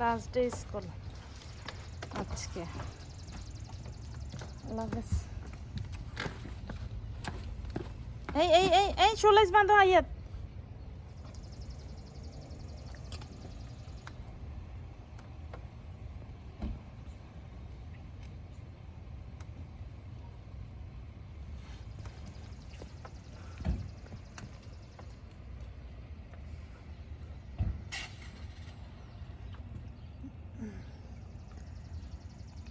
Last day school আজকে। এই এই এই এই চল্লিশ বান্ধব আইয়াত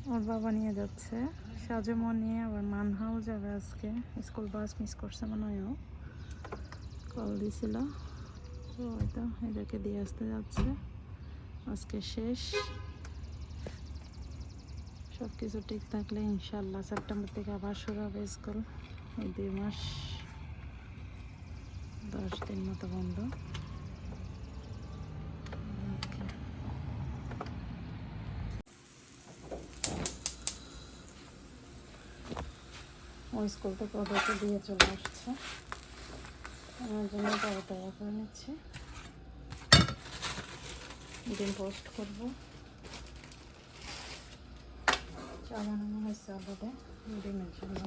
ওর বাবা নিয়ে যাচ্ছে। সাজেমন নিয়ে আবার মানহাও যাবে আজকে। স্কুল বাস মিস করছে মনে হয়। কল দিছিল। তো এদেরকে দিয়ে আসতে যাচ্ছে। আজকে শেষ। সব কিছু ঠিক থাকলে ইনশাল্লাহ সেপ্টেম্বর থেকে আবার শুরু হবে স্কুল। এই দুই মাস। দশ দিন মতো বন্ধ। ওই স্কুল থেকে ওদেরকে দিয়ে চলে আসছে। আমার জন্য তারা তৈরি করে নিচ্ছে। ডিম পোস্ট করব। চা বানানো হয়েছে অলরেডি ডিমের জন্য।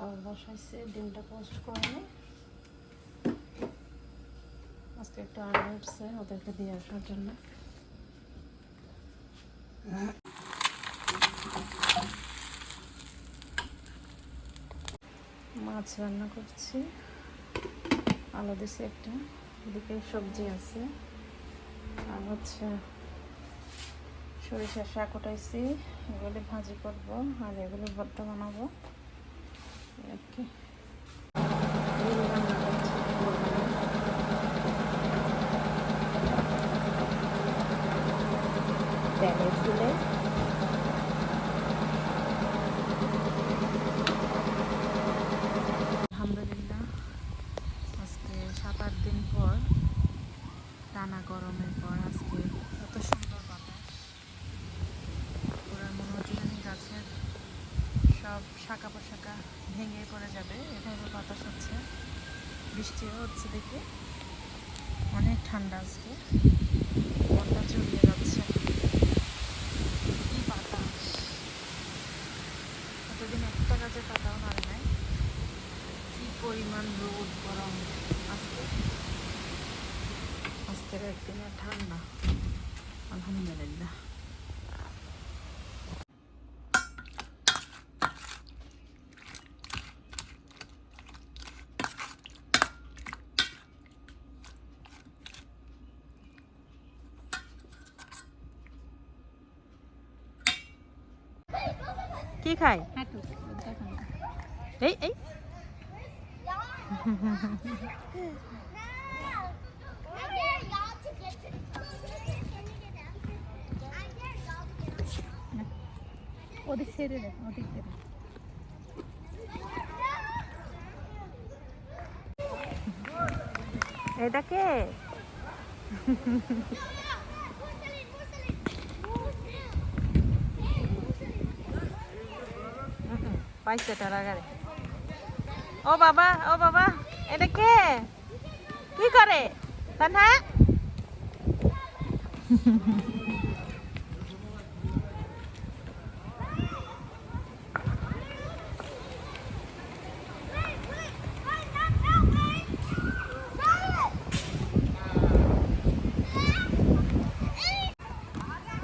আর বসাইছে, ডিমটা পোস্ট করে আজকে একটু উঠছে ওদেরকে দিয়ে আসার জন্য। মাছ রান্না করছি। আলু দিছি একটা এদিকে সবজি আছে। আর হচ্ছে সরিষা শাক উঠাইছি। এগুলি ভাজি করব। আর এগুলি ভর্তা বানাবো। আর কি ডিম রান্না করছি, তেলে ফুলে আলহামদুলিল্লাহ আজকে সাত আট দিন পর টানা গরমের পর আজকে এত সুন্দর বাতাস পুরা মনে হচ্ছে জানি গাছের সব শাখা পোশাকা ভেঙে পড়ে যাবে, এভাবে বাতাস হচ্ছে। বৃষ্টিও হচ্ছে দেখে। অনেক ঠান্ডা আজকে। মনটা জড়িয়ে যাচ্ছে। কি বাতাস। এতদিন একটা গাছের পাতাও নাড়ে নাই। কি পরিমাণ রোদ, গরম আজকে। আজকের একদিনে ঠান্ডা। আলহামদুলিল্লাহ। কি খায়? এই এই। ওদের ছেড়ে ওদের ছেড়ে এটা কে? পাইছে টারাগারে ও বাবা ও বাবা, এটা কে? কি করে? তানহা?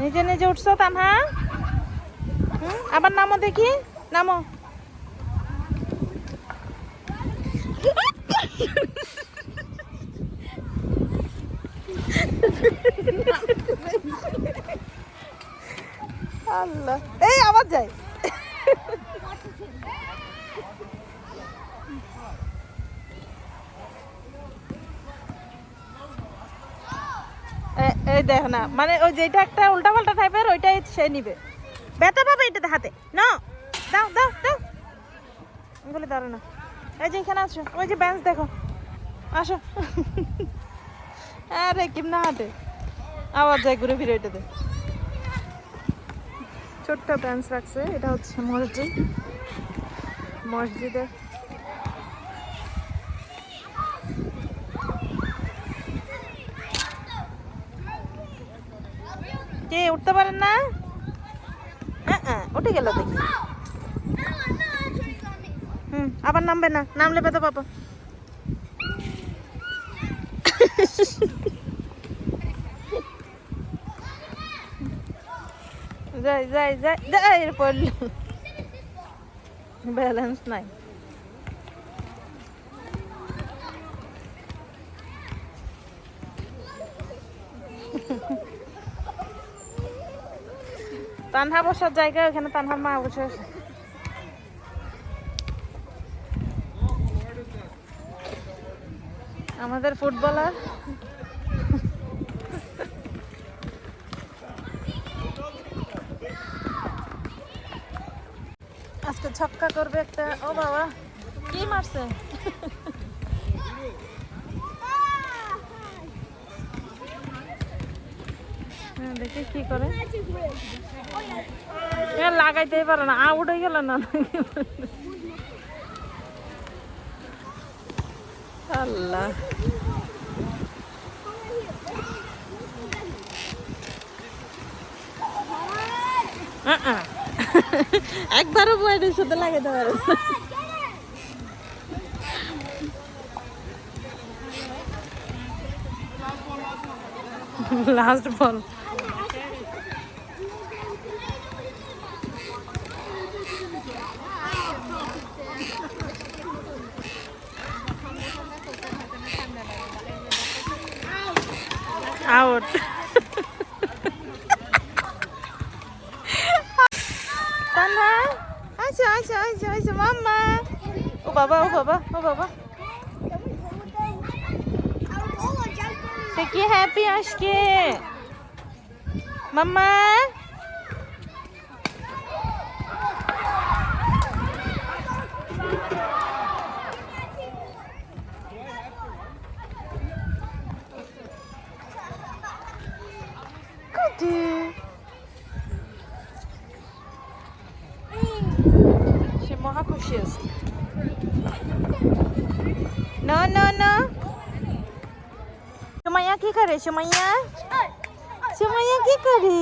নিজে নিজে উঠছো তানহা? আবার নামো দেখি। নামো। আল্লাহ। এই, আবার যাই। এই দেখ না মানে ওই যেটা একটা উল্টা পাল্টা টাইপের ওইটাই সে নিবে। ব্যথা পাবে এটাতে হাতে। না, দাও দাও দাও। বলে দাঁড়ো না। এই যে এখানে আছো ওই যে বেঞ্চ দেখো। আসো। আরে, কিম না হাতে আবার যাই ঘুরে ফিরে এটাতে ছোট্ট বেঞ্চ রাখছে, এটা হচ্ছে মসজিদ। মসজিদে। কে, উঠতে পারেন না? উঠে গেল দেখি। হুম, আবার নামবে না। নামলে পেতে পাবো। যাই যাই যাই যাই পড়ল ব্যালেন্স নাই। তানহা বসার জায়গা, ওখানে তানহার মা বসে আছে। আমাদের ফুটবলার আজকে ছক্কা করবে একটা ও বাবা। কি মারছে? হ্যাঁ, দেখি কি করে। লাগাইতেই পারে না। আউট হয়ে গেল না? আল্লাহ। আহ। একবারও বয়ের সাথে লাগাইতে পারে। লাস্ট বল আউট তানহা আচ্ছা আচ্ছা আচ্ছা আচ্ছা মাম্মা ও বাবা ও বাবা ও বাবা সে কি হ্যাপি আজকে মাম্মা কুটি সে মহা খুশি আছে নো নো নো সুমাইয়া কি করে সুমাইয়া সুমাইয়া কি করে